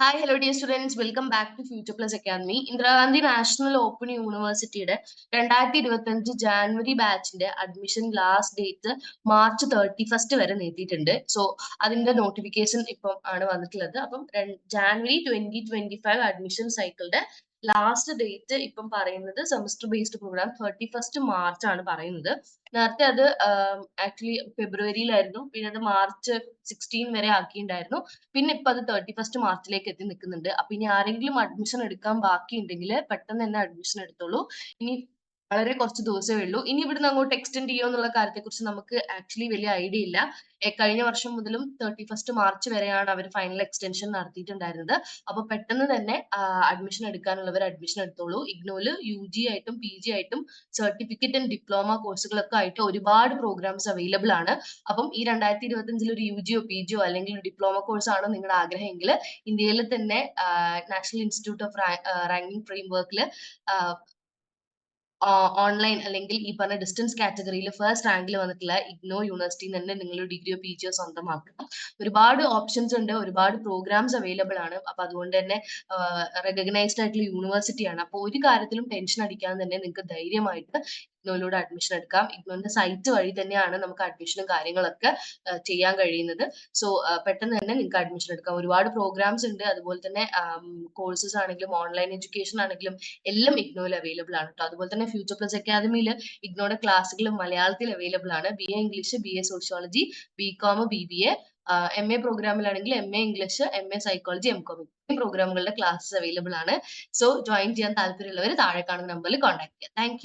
Hi hello dear students welcome back to future plus academy Indira Gandhi national open യൂണിവേഴ്സിറ്റിയുടെ രണ്ടായിരത്തി ഇരുപത്തി അഞ്ച് January ബാച്ചിന്റെ admission last date March thirty first വരെ നീട്ടിയിട്ടുണ്ട്. സോ അതിന്റെ നോട്ടിഫിക്കേഷൻ ഇപ്പം ആണ് വന്നിട്ടുള്ളത്. അപ്പം January twenty twenty five admission സൈക്കിളിന്റെ ലാസ്റ്റ് ഡേറ്റ് ഇപ്പം പറയുന്നത് semester based program thirty first March ആണ് പറയുന്നത്. നേരത്തെ അത് ആക്ച്വലി ഫെബ്രുവരിയിലായിരുന്നു. പിന്നെ അത് മാർച്ച് സിക്സ്റ്റീൻ വരെ ആക്കിയിട്ടുണ്ടായിരുന്നു. പിന്നെ ഇപ്പൊ അത് തേർട്ടി ഫസ്റ്റ് മാർച്ചിലേക്ക് എത്തി നിൽക്കുന്നുണ്ട്. അപ്പൊ ഇനി ആരെങ്കിലും അഡ്മിഷൻ എടുക്കാൻ ബാക്കിയുണ്ടെങ്കിൽ പെട്ടെന്ന് തന്നെ അഡ്മിഷൻ എടുത്തോളൂ. ഇനി വളരെ കുറച്ച് ദിവസമേ ഉള്ളൂ. ഇനി ഇവിടുന്ന് അങ്ങോട്ട് എക്സ്റ്റെൻഡ് ചെയ്യുമോ എന്നുള്ള കാര്യത്തെക്കുറിച്ച് നമുക്ക് ആക്ച്വലി വലിയ ഐഡിയ ഇല്ല. കഴിഞ്ഞ വർഷം മുതലും തേർട്ടി ഫസ്റ്റ് മാർച്ച് വരെയാണ് അവർ ഫൈനൽ എക്സ്റ്റൻഷൻ നടത്തിയിട്ടുണ്ടായിരുന്നത്. അപ്പൊ പെട്ടെന്ന് തന്നെ അഡ്മിഷൻ എടുക്കാനുള്ളവർ അഡ്മിഷൻ എടുത്തോളൂ. ഇഗ്നോയിൽ യു ജി ആയിട്ടും പി ജി ആയിട്ടും സർട്ടിഫിക്കറ്റ് ആൻഡ് ഡിപ്ലോമ കോഴ്സുകളൊക്കെ ആയിട്ട് ഒരുപാട് പ്രോഗ്രാംസ് അവൈലബിൾ ആണ്. അപ്പം ഈ രണ്ടായിരത്തി ഇരുപത്തി അഞ്ചിൽ ഒരു യു ജിയോ പി ജിയോ അല്ലെങ്കിൽ ഒരു ഡിപ്ലോമ കോഴ്സ് ആണ് നിങ്ങളുടെ ആഗ്രഹമെങ്കിൽ ഇന്ത്യയിൽ തന്നെ national institute of ranking frame വർക്കിൽ ഓൺലൈൻ അല്ലെങ്കിൽ ഈ പറഞ്ഞ ഡിസ്റ്റൻസ് കാറ്റഗറിയിൽ ഫസ്റ്റ് റാങ്കിൽ വന്നിട്ടുള്ള ഇഗ്നോ യൂണിവേഴ്സിറ്റി തന്നെ നിങ്ങൾ ഡിഗ്രിയോ പി ജിയോ സ്വന്തമാക്കണം ഒരുപാട് ഓപ്ഷൻസ് ഉണ്ട് ഒരുപാട് പ്രോഗ്രാംസ് അവൈലബിൾ ആണ്. അപ്പൊ അതുകൊണ്ട് തന്നെ റെക്കഗ്നൈസ്ഡ് ആയിട്ടുള്ള യൂണിവേഴ്സിറ്റിയാണ് അപ്പോൾ ഒരു കാര്യത്തിലും ടെൻഷൻ അടിക്കാതെ തന്നെ നിങ്ങൾക്ക് ധൈര്യമായിട്ട് ഇഗ്നോയിലൂടെ അഡ്മിഷൻ എടുക്കാം. ഇഗ്നോന്റെ സൈറ്റ് വഴി തന്നെയാണ് നമുക്ക് അഡ്മിഷനും കാര്യങ്ങളൊക്കെ ചെയ്യാൻ കഴിയുന്നത്. സോ പെട്ടെന്ന് തന്നെ നിങ്ങൾക്ക് അഡ്മിഷൻ എടുക്കാം. ഒരുപാട് പ്രോഗ്രാംസ് ഉണ്ട്. അതുപോലെ തന്നെ കോഴ്സസ് ആണെങ്കിലും ഓൺലൈൻ എഡ്യൂക്കേഷൻ ആണെങ്കിലും എല്ലാം ഇഗ്നോയിൽ അവൈലബിൾ ആണ് കേട്ടോ അതുപോലെ തന്നെ ഫ്യൂച്ചർ പ്ലസ് അക്കാദമിയിൽ ഇഗ്നോയുടെ ക്ലാസ്സുകൾ മലയാളത്തിൽ അവൈലബിൾ ആണ്. B A English B A sociology B com B B A M A പ്രോഗ്രാമിലാണെങ്കിൽ M A English M A psychology M com പ്രോഗ്രാമുകളുടെ ക്ലാസ്സസ് അവൈലബിൾ ആണ്. സോ ജോയിൻ ചെയ്യാൻ താല്പര്യമുള്ളവർ താഴെ കാണുന്ന നമ്പറിൽ കോൺടാക്ട് ചെയ്യാം. താങ്ക്